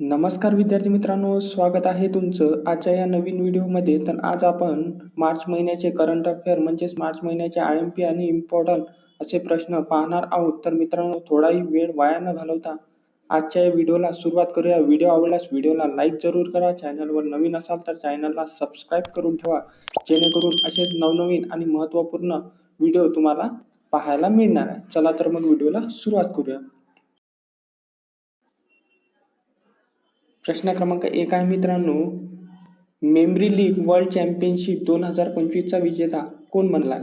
नमस्कार विद्यार्थी मित्रांनो स्वागत आहे तुमचं आजच्या या नवीन व्हिडिओमध्ये. तर आज आपण मार्च महिन्याचे करंट अफेअर म्हणजेच मार्च महिन्याचे आय एम पी आणि इम्पॉर्टंट असे प्रश्न पाहणार आहोत. तर मित्रांनो थोडाही वेळ वाया न घालवता आजच्या या व्हिडिओला सुरुवात करूया. व्हिडिओ आवडल्यास व्हिडिओला लाईक जरूर करा. चॅनलवर नवीन असाल तर चॅनलला सबस्क्राईब करून ठेवा. जेणेकरून असेच नवनवीन आणि महत्त्वपूर्ण व्हिडिओ तुम्हाला पाहायला मिळणार आहे. चला तर मग व्हिडिओला सुरुवात करूया. प्रश्न क्रमांक एक आहे मित्रांनो. मेमरी लीग वर्ल्ड चॅम्पियनशिप दोन हजार पंचवीसचा विजेता कोण बनला?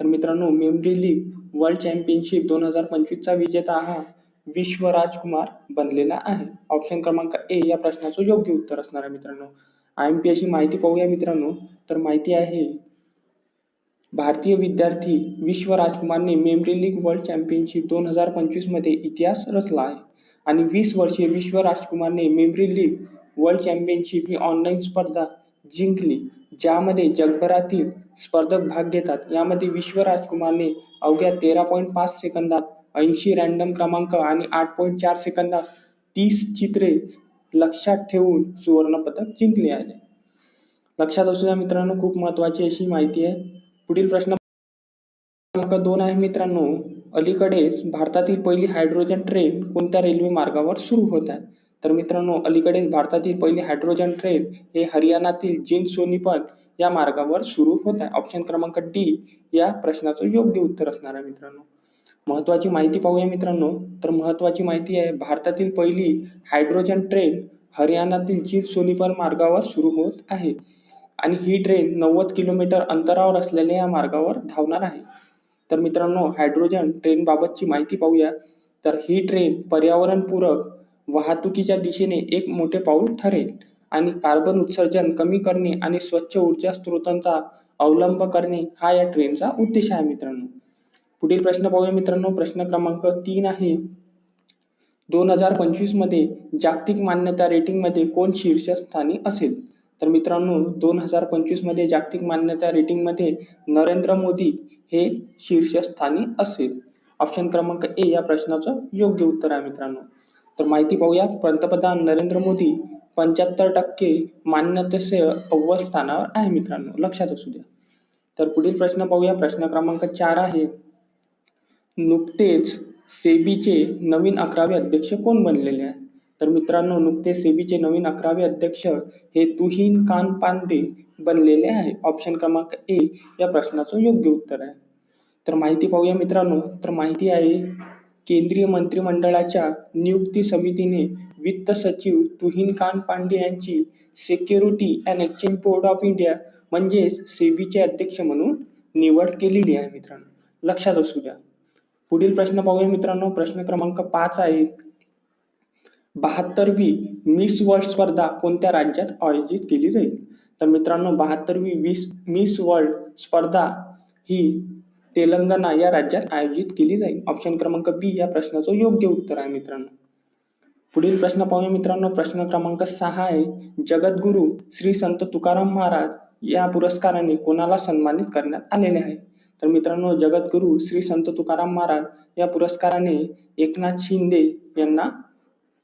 तर मित्रांनो मेमरी लीग वर्ल्ड चॅम्पियनशिप दोन हजार पंचवीसचा विजेता हा विश्व राजकुमार बनलेला आहे. ऑप्शन क्रमांक ए या प्रश्नाचं योग्य उत्तर असणार आहे मित्रांनो. आय एम पी अशी माहिती पाहूया मित्रांनो. तर माहिती आहे भारतीय विद्यार्थी विश्व राजकुमारने मेमरी लीग वर्ल्ड चॅम्पियनशिप दोन हजार पंचवीसमध्ये इतिहास रचला आहे. आणि वीस वर्षे विश्व राजकुमारने मेमरी लीग वर्ल्ड चॅम्पियनशिप ही ऑनलाईन स्पर्धा जिंकली ज्यामध्ये जगभरातील स्पर्धक भाग घेतात. यामध्ये विश्व राजकुमारने अवघ्या तेरा पॉईंट पाच सेकंदात ऐंशी रँडम क्रमांक आणि आठ पॉईंट चार सेकंदात तीस चित्रे लक्षात ठेवून सुवर्णपदक जिंकले आहे. लक्षात असू द्या मित्रांनो खूप महत्त्वाची अशी माहिती आहे. पुढील प्रश्न क्रमांक दोन आहे मित्रांनो. अलीकडेच भारतातील पहिली हायड्रोजन ट्रेन कोणत्या रेल्वे मार्गावर सुरू होत आहे? तर मित्रांनो अलीकडेच भारतातील पहिली हायड्रोजन ट्रेन हे हरियाणातील जिन सोनीपत या मार्गावर सुरू होत आहे. ऑप्शन क्रमांक डी या प्रश्नाचं योग्य उत्तर असणार आहे मित्रांनो. महत्त्वाची माहिती पाहूया मित्रांनो. तर महत्त्वाची माहिती आहे भारतातील पहिली हायड्रोजन ट्रेन हरियाणातील जिंद सोनीपत मार्गावर सुरू होत आहे. आणि ही ट्रेन नव्वद किलोमीटर अंतरावर असलेल्या या मार्गावर धावणार आहे. तर मित्रांनो हायड्रोजन ट्रेनबाबतची माहिती पाहूया. तर ही ट्रेन पर्यावरणपूरक वाहतुकीच्या दिशेने एक मोठे पाऊल ठरेल आणि कार्बन उत्सर्जन कमी करणे आणि स्वच्छ ऊर्जा स्रोतांचा अवलंब करणे हा या ट्रेनचा उद्देश आहे मित्रांनो. पुढील प्रश्न पाहूया मित्रांनो. प्रश्न क्रमांक तीन आहे. दोन हजार पंचवीसमध्ये जागतिक मान्यता रेटिंगमध्ये कोण शीर्षस्थानी असेल? तर मित्रांनो दोन हजार पंचवीसमध्ये जागतिक मान्यता रेटिंगमध्ये नरेंद्र मोदी हे शीर्षस्थानी असेल. ऑप्शन क्रमांक ए या प्रश्नाचं योग्य उत्तर आहे मित्रांनो. तर माहिती पाहूया पंतप्रधान नरेंद्र मोदी पंच्याहत्तर टक्के मान्यतेसह अव्वल स्थानावर आहे मित्रांनो. लक्षात असू द्या. तर पुढील प्रश्न पाहूया. प्रश्न क्रमांक चार आहे. नुकतेच सेबीचे नवीन अकरावे अध्यक्ष कोण बनलेले आहे? तर मित्रांनो नुकते सेबीचे नवीन अकरावे अध्यक्ष हे तुहीन कान पांडे बनलेले आहे. ऑप्शन क्रमांक ए या प्रश्नाचं योग्य उत्तर आहे. तर माहिती पाहूया मित्रांनो. तर माहिती आहे केंद्रीय मंत्रिमंडळाच्या नियुक्ती समितीने वित्त सचिव तुहीन कान पांडे यांची security and exchange board of India म्हणजेच सेबीचे अध्यक्ष म्हणून निवड केलेली आहे मित्रांनो. लक्षात असू द्या. पुढील प्रश्न पाहूया मित्रांनो. प्रश्न क्रमांक पाच आहे बहात्तरवी मिस वर्ल्ड स्पर्धा कोणत्या राज्यात आयोजित केली जाईल? तर मित्रांनो बहात्तरवी वीस मिस वर्ल्ड स्पर्धा ही तेलंगणा या राज्यात आयोजित केली जाईल. ऑप्शन क्रमांक बी या प्रश्नाचं योग्य उत्तर आहे मित्रांनो. पुढील प्रश्न पाहूया मित्रांनो. प्रश्न क्रमांक सहा आहे. जगद्गुरू श्री संत तुकाराम महाराज या पुरस्काराने कोणाला सन्मानित करण्यात आलेले आहे? तर मित्रांनो जगद्गुरू श्री संत तुकाराम महाराज या पुरस्काराने एकनाथ शिंदे यांना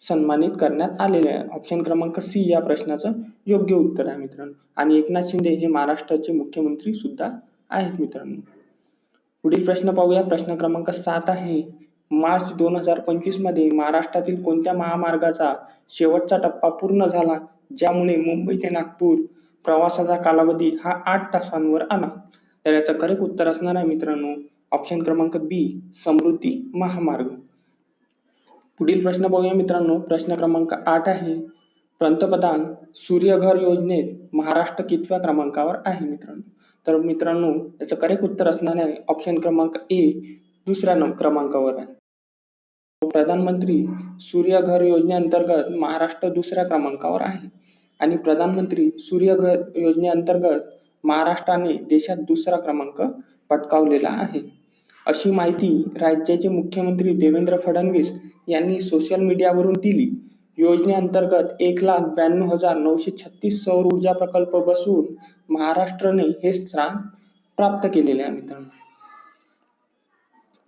सन्मानित करण्यात आलेले आहे. ऑप्शन क्रमांक सी या प्रश्नाचं योग्य उत्तर आहे मित्रांनो. आणि एकनाथ शिंदे हे महाराष्ट्राचे मुख्यमंत्री सुद्धा आहेत मित्रांनो. पुढील प्रश्न पाहूया. प्रश्न क्रमांक सात आहे. मार्च दोन हजार पंचवीसमध्ये महाराष्ट्रातील कोणत्या महामार्गाचा शेवटचा टप्पा पूर्ण झाला? ज्यामुळे मुंबई ते नागपूर प्रवासाचा कालावधी हा आठ तासांवर आला. तर याचं खरेक उत्तर असणार आहे मित्रांनो. ऑप्शन क्रमांक बी समृद्धी महामार्ग. पुढील प्रश्न बघूया मित्रांनो. प्रश्न क्रमांक आठ आहे. पंतप्रधान सूर्यघर योजनेत महाराष्ट्र कितव्या क्रमांकावर आहे मित्रांनो? तर मित्रांनो याचं करेक्ट उत्तर असणार आहे ऑप्शन क्रमांक ए दुसऱ्या क्रमांकावर आहे. प्रधानमंत्री सूर्यघर योजनेअंतर्गत महाराष्ट्र दुसऱ्या क्रमांकावर आहे. आणि प्रधानमंत्री सूर्यघर योजनेअंतर्गत महाराष्ट्राने देशात दुसरा क्रमांक पटकावलेला आहे. अशी माहिती राज्याचे मुख्यमंत्री देवेंद्र फडणवीस यांनी सोशल मीडियावरून दिली. योजनेअंतर्गत एक लाख ब्याण्णव हजार नऊशे छत्तीस सौर ऊर्जा प्रकल्प बसवून महाराष्ट्राने हे स्थान प्राप्त केलेले आहे मित्रांनो.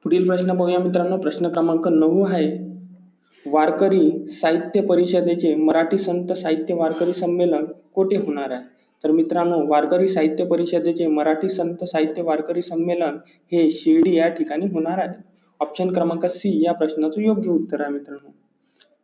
पुढील प्रश्न बघूया मित्रांनो. प्रश्न क्रमांक नऊ आहे. वारकरी साहित्य परिषदेचे मराठी संत साहित्य वारकरी संमेलन कोठे होणार आहे? तर मित्रांनो वारकरी साहित्य परिषदेचे मराठी संत साहित्य वारकरी संमेलन हे शिर्डी या ठिकाणी होणार आहे. ऑप्शन क्रमांक सी या प्रश्नाचं योग्य उत्तर आहे मित्रांनो.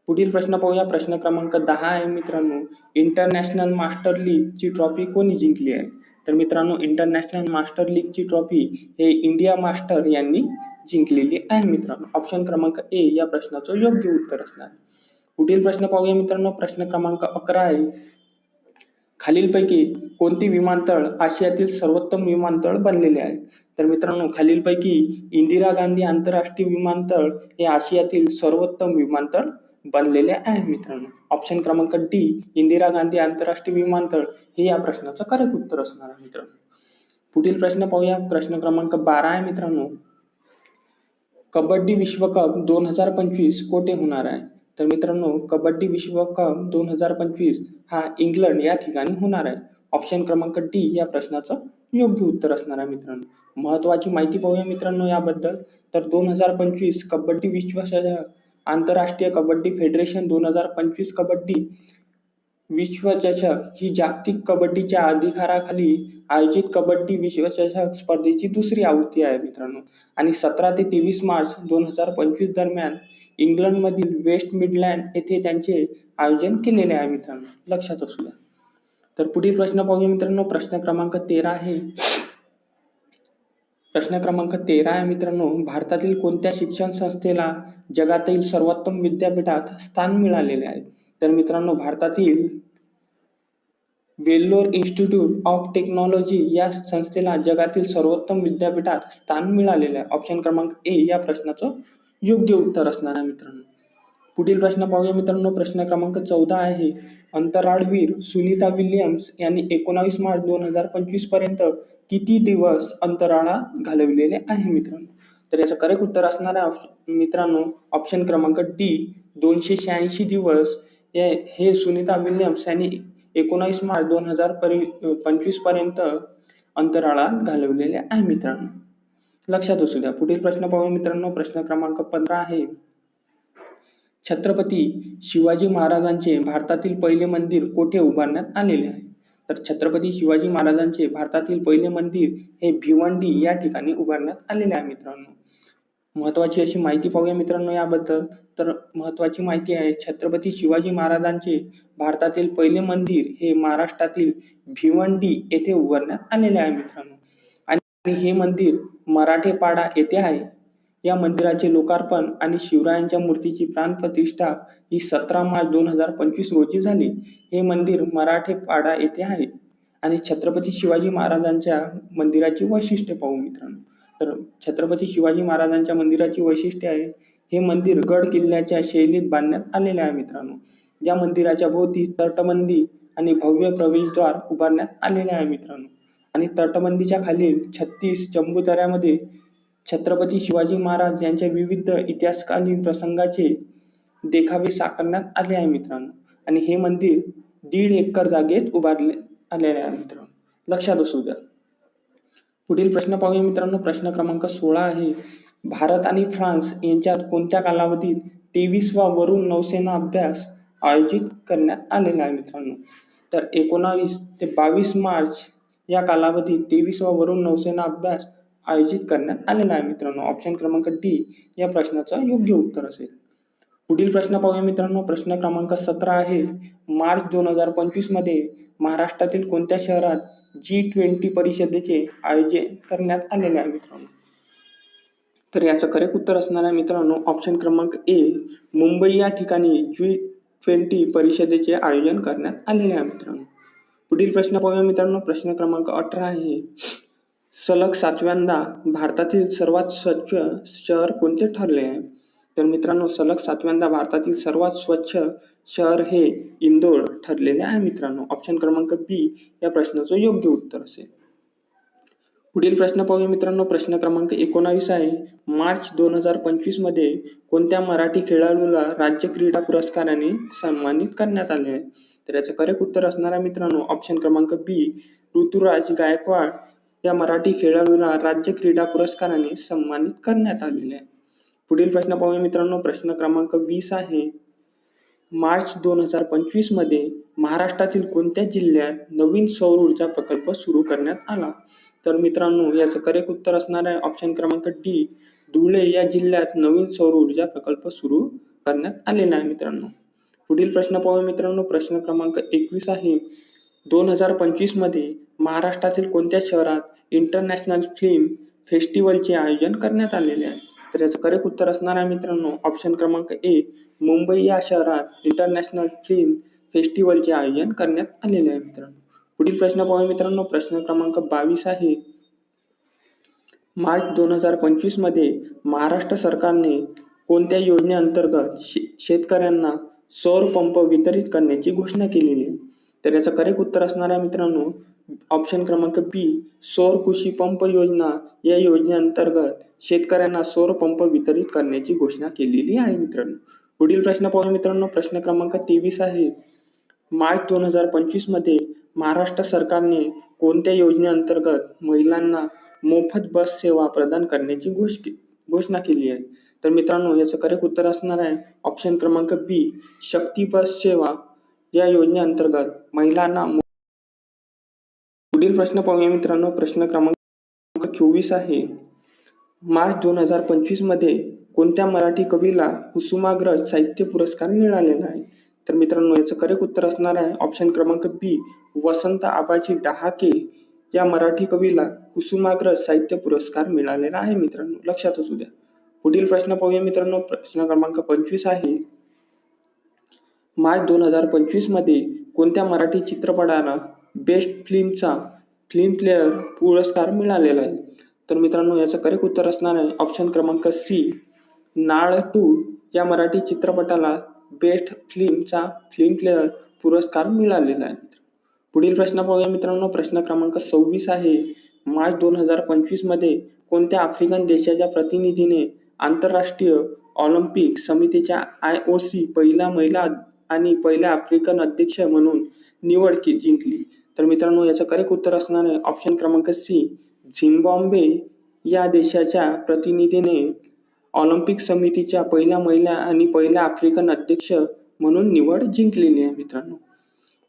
पुढील प्रश्न पाहूया. प्रश्न क्रमांक दहा आहे मित्रांनो. इंटरनॅशनल मास्टर लीगची ट्रॉफी कोणी जिंकली आहे? तर मित्रांनो इंटरनॅशनल मास्टर लीगची ट्रॉफी हे इंडिया मास्टर यांनी जिंकलेली आहे मित्रांनो. ऑप्शन क्रमांक ए या प्रश्नाचं योग्य उत्तर असणार. पुढील प्रश्न पाहूया मित्रांनो. प्रश्न क्रमांक अकरा आहे. खालीलपैकी कोणते विमानतळ आशियातील सर्वोत्तम विमानतळ बनलेले आहे? तर मित्रांनो खालीलपैकी इंदिरा गांधी आंतरराष्ट्रीय विमानतळ हे आशियातील सर्वोत्तम विमानतळ बनलेले आहे मित्रांनो. ऑप्शन क्रमांक डी इंदिरा गांधी आंतरराष्ट्रीय विमानतळ हे या प्रश्नाचं करेक्ट उत्तर असणार आहे मित्रांनो. पुढील प्रश्न पाहूया. प्रश्न क्रमांक बारा आहे मित्रांनो. कबड्डी विश्वकप दोन हजार पंचवीस कोठे होणार आहे? तर मित्रांनो कबड्डी विश्वकप दोन हजार पंचवीस हा इंग्लंड या ठिकाणी होणार आहे. ऑप्शन क्रमांक डी या प्रश्नाचं योग्य उत्तर असणार आहे मित्रांनो. महत्त्वाची माहिती पाहूया मित्रांनो याबद्दल. तर दोन हजार पंचवीस कबड्डी विश्वचषक आंतरराष्ट्रीय कबड्डी फेडरेशन दोन हजार पंचवीस कबड्डी विश्वचषक ही जागतिक कबड्डीच्या अधिकाराखाली आयोजित कबड्डी विश्वचषक स्पर्धेची दुसरी आवृत्ती आहे मित्रांनो. आणि सतरा ते तेवीस मार्च दोन हजार पंचवीस दरम्यान इंग्लंडमधील वेस्ट मिडलँड येथे त्यांचे आयोजन केलेले आहे मित्रांनो. लक्षात असू द्या. तर पुढील प्रश्न पाहूया मित्रांनो. प्रश्न क्रमांक तेरा आहे. प्रश्न क्रमांक तेरा आहे मित्रांनो. भारतातील कोणत्या शिक्षण संस्थेला जगातील सर्वोत्तम विद्यापीठात स्थान मिळालेले आहे? तर मित्रांनो भारतातील वेल्लोर इन्स्टिट्यूट ऑफ टेक्नॉलॉजी या संस्थेला जगातील सर्वोत्तम विद्यापीठात स्थान मिळालेलं आहे. ऑप्शन क्रमांक ए या प्रश्नाचं योग्य उत्तर असणार आहे मित्रांनो. पुढील प्रश्न पाहूया मित्रांनो. प्रश्न क्रमांक चौदा आहे. अंतराळवीर सुनीता विल्यम्स यांनी एकोणावीस मार्च दोन हजार पंचवीसपर्यंत किती दिवस अंतराळात घालवलेले आहे मित्रांनो? तर याचं करेक्ट उत्तर असणार आहे मित्रांनो ऑप्शन क्रमांक डी दोनशे शहाऐंशी दिवस. हे सुनीता विल्यम्स यांनी एकोणावीस मार्च दोन हजार परि पंचवीसपर्यंत अंतराळात घालवलेले आहे मित्रांनो. लक्षात असू द्या. पुढील प्रश्न पाहू मित्रांनो प्रश्न क्रमांक पंधरा आहे. छत्रपती शिवाजी महाराजांचे भारतातील पहिले मंदिर कोठे उभारण्यात आलेले आहे? तर छत्रपती शिवाजी महाराजांचे भारतातील पहिले मंदिर हे भिवंडी या ठिकाणी उभारण्यात आलेले आहे मित्रांनो. महत्वाची अशी माहिती पाहूया मित्रांनो याबद्दल. तर महत्त्वाची माहिती आहे छत्रपती शिवाजी महाराजांचे भारतातील पहिले मंदिर हे महाराष्ट्रातील भिवंडी येथे उभारण्यात आलेले आहे मित्रांनो. आणि हे मंदिर मराठेपाडा येथे आहे. या मंदिराचे लोकार्पण आणि शिवरायांच्या मूर्तीची प्राणप्रतिष्ठा ही सतरा मार्च दोन हजार पंचवीस रोजी झाली. हे मंदिर मराठेपाडा येथे आहे आणि छत्रपती शिवाजी महाराजांच्या मंदिराची वैशिष्ट्य पाहू मित्रांनो. तर छत्रपती शिवाजी महाराजांच्या मंदिराची वैशिष्ट्य आहे. हे मंदिर गड किल्ल्याच्या शैलीत बांधण्यात आलेले आहे मित्रांनो. या मंदिराच्या भोवती तटबंदी आणि भव्य प्रवेशद्वार उभारण्यात आलेले आहे मित्रांनो. आणि तटबंदीच्या खालील छत्तीस चंबुतऱ्यामध्ये छत्रपती शिवाजी महाराज यांच्या विविध इतिहासकालीन प्रसंगाचे देखावे साकारण्यात आले आहे मित्रांनो. आणि हे मंदिर दीड एकर जागेत उभारले आलेले आहे मित्रांनो. लक्षात असू द्या. पुढील प्रश्न पाहूया मित्रांनो. प्रश्न क्रमांक सोळा आहे. भारत आणि फ्रान्स यांच्यात कोणत्या कालावधीत तेवीसवा वरुण नौसेना अभ्यास आयोजित करण्यात आलेला आहे मित्रांनो? तर एकोणावीस ते बावीस मार्च या कालावधीत तेवीसवा वरुण नौसेना अभ्यास आयोजित करण्यात आलेला आहे. मित्रांनो ऑप्शन क्रमांक डी या प्रश्नाचं योग्य उत्तर असेल. पुढील प्रश्न पाहूया मित्रांनो. प्रश्न क्रमांक सतरा आहे. मार्च दोन हजार पंचवीसमध्ये महाराष्ट्रातील कोणत्या शहरात जी ट्वेंटी परिषदेचे आयोजन करण्यात आलेले आहे मित्रांनो? तर याचं करेक्ट उत्तर असणार आहे मित्रांनो. ऑप्शन क्रमांक ए मुंबई या ठिकाणी जी ट्वेंटी परिषदेचे आयोजन करण्यात आलेले आहे मित्रांनो. पुढील प्रश्न पाहूया मित्रांनो. प्रश्न क्रमांक अठरा आहे. सलग सातव्यांदा भारतातील सर्वात स्वच्छ शहर कोणते ठरले? आहे तर मित्रांनो सलग सातव्यांदा भारतातील सर्वात स्वच्छ शहर हे इंदोर ठरलेले आहे मित्रांनो. ऑप्शन क्रमांक बी या प्रश्नाचं योग्य उत्तर असेल. पुढील प्रश्न पाहूया मित्रांनो. प्रश्न क्रमांक एकोणावीस आहे. मार्च दोन हजार पंचवीसमध्ये कोणत्या मराठी खेळाडूला राज्य क्रीडा पुरस्काराने सन्मानित करण्यात आले? आहे तर याचं करेक्ट उत्तर असणार आहे मित्रांनो ऑप्शन क्रमांक बी ऋतुराज गायकवाड या मराठी खेळाडूला राज्य क्रीडा पुरस्काराने सन्मानित करण्यात आलेले आहे. पुढील प्रश्न पाहूया मित्रांनो. प्रश्न क्रमांक वीस आहे. मार्च दोन हजार पंचवीसमध्ये महाराष्ट्रातील कोणत्या जिल्ह्यात नवीन सौर ऊर्जा प्रकल्प सुरू करण्यात आला? तर मित्रांनो याचं करेक्ट उत्तर असणार आहे. ऑप्शन क्रमांक डी धुळे या जिल्ह्यात नवीन सौर ऊर्जा प्रकल्प सुरू करण्यात आलेला आहे मित्रांनो. पुढील प्रश्न पाहूया मित्रांनो. प्रश्न क्रमांक एकवीस आहे. दोन हजार पंचवीसमध्ये महाराष्ट्रातील कोणत्या शहरात इंटरनॅशनल फिल्म फेस्टिवलचे आयोजन करण्यात आलेले आहे? तर याचं करेक्ट उत्तर असणार आहे मित्रांनो. ऑप्शन क्रमांक ए मुंबई या शहरात इंटरनॅशनल फिल्म फेस्टिवलचे आयोजन करण्यात आलेले आहे मित्रांनो. पुढील प्रश्न पाहूया मित्रांनो. प्रश्न क्रमांक बावीस आहे. मार्च दोन हजार पंचवीसमध्ये महाराष्ट्र सरकारने कोणत्या योजनेअंतर्गत शे शेतकऱ्यांना सौर पंप वितरित करण्याची घोषणा केलेली आहे. तर याचं करेक्ट उत्तर असणार आहे मित्रांनो ऑप्शन क्रमांक बी सौर कृषी पंप योजना. या योजनेअंतर्गत शेतकऱ्यांना सौर पंप वितरित करण्याची घोषणा केलेली आहे मित्रांनो. पुढील प्रश्न पाहूया मित्रांनो. प्रश्न क्रमांक तेवीस आहे. मार्च दोन हजार पंचवीसमध्ये महाराष्ट्र सरकारने कोणत्या योजनेअंतर्गत महिलांना मोफत बस सेवा प्रदान करण्याची घोष घोषणा केली आहे? तर मित्रांनो याचं करेक्ट उत्तर असणार आहे ऑप्शन क्रमांक बी शक्ती बस सेवा. या योजनेअंतर्गत महिलांना पुढील प्रश्न पाहूया मित्रांनो. प्रश्न क्रमांक चोवीस आहे. मार्च दोन हजार पंचवीसमध्ये कोणत्या मराठी कवीला कुसुमाग्रज साहित्य पुरस्कार मिळालेला आहे तर मित्रांनो याचं करेक्ट उत्तर असणार आहे ऑप्शन क्रमांक बी वसंत आबाजी डहाके या मराठी कवीला कुसुमाग्रज साहित्य पुरस्कार मिळालेला आहे मित्रांनो. लक्षात असू द्या. पुढील प्रश्न पाहूया मित्रांनो. प्रश्न क्रमांक पंचवीस आहे. मार्च दोन हजार पंचवीसमध्ये कोणत्या मराठी चित्रपटाला बेस्ट फिल्मचा फिल्मफेअर पुरस्कार मिळालेला आहे? तर मित्रांनो याचं करेक्ट उत्तर असणार आहे. ऑप्शन क्रमांक सी नाळ टू या मराठी चित्रपटाला बेस्ट फिल्मचा फिल्मफेअर पुरस्कार मिळालेला आहे. पुढील प्रश्न पाहूया मित्रांनो. प्रश्न क्रमांक सव्वीस आहे. मार्च दोन हजार पंचवीसमध्ये कोणत्या आफ्रिकन देशाच्या प्रतिनिधीने आंतरराष्ट्रीय ऑलिम्पिक समितीच्या आय ओ सी पहिल्या महिला आणि पहिल्या आफ्रिकन अध्यक्ष म्हणून निवड की जिंकली. तर मित्रांनो याचं करेक्ट उत्तर असणार आहे ऑप्शन क्रमांक सी झिम्बॉम्बे या देशाच्या प्रतिनिधीने ऑलिम्पिक समितीच्या पहिल्या महिला आणि पहिल्या आफ्रिकन अध्यक्ष म्हणून निवड जिंकलेली आहे मित्रांनो.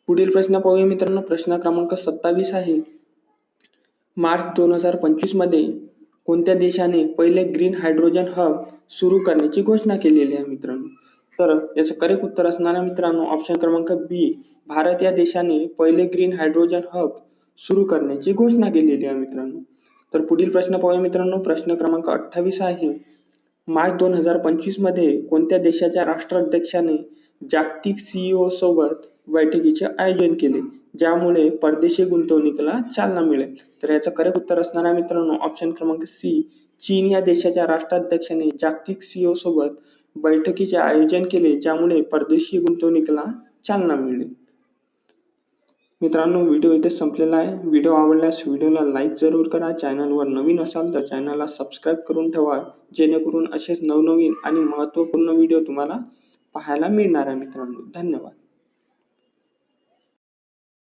पुढील प्रश्न पाहूया मित्रांनो. प्रश्न क्रमांक सत्तावीस आहे. मार्च दोन हजार पंचवीसमध्ये कोणत्या देशाने पहिले ग्रीन हायड्रोजन हब सुरू करण्याची घोषणा केलेली आहे मित्रांनो? तर याचं करेक्ट उत्तर असणार आहे मित्रांनो ऑप्शन क्रमांक बी भारत या देशाने पहिले ग्रीन हायड्रोजन हब सुरू करण्याची घोषणा केलेली आहे मित्रांनो. तर पुढील प्रश्न पाहूया मित्रांनो. प्रश्न क्रमांक अठ्ठावीस आहे. मार्च दोन हजार पंचवीसमध्ये कोणत्या देशाच्या राष्ट्राध्यक्षाने जागतिक सीईओ सोबत बैठकीचे आयोजन केले? ज्यामुळे परदेशी गुंतवणुकीला चालना मिळेल. तर याचं करेक्ट उत्तर असणार आहे मित्रांनो ऑप्शन क्रमांक सी चीन या देशाच्या राष्ट्राध्यक्षाने जागतिक सीओ सोबत बैठकीचे आयोजन केले ज्यामुळे परदेशी गुंतवणुकीला चालना मिळेल. मित्रांनो व्हिडिओ इथे संपलेला आहे. व्हिडिओ आवडल्यास व्हिडिओला लाईक जरूर करा. चॅनलवर नवीन असाल तर चॅनलला सबस्क्राईब करून ठेवा जेणेकरून असेच नवनवीन आणि महत्त्वपूर्ण व्हिडिओ तुम्हाला पाहायला मिळणार आहे मित्रांनो. धन्यवाद.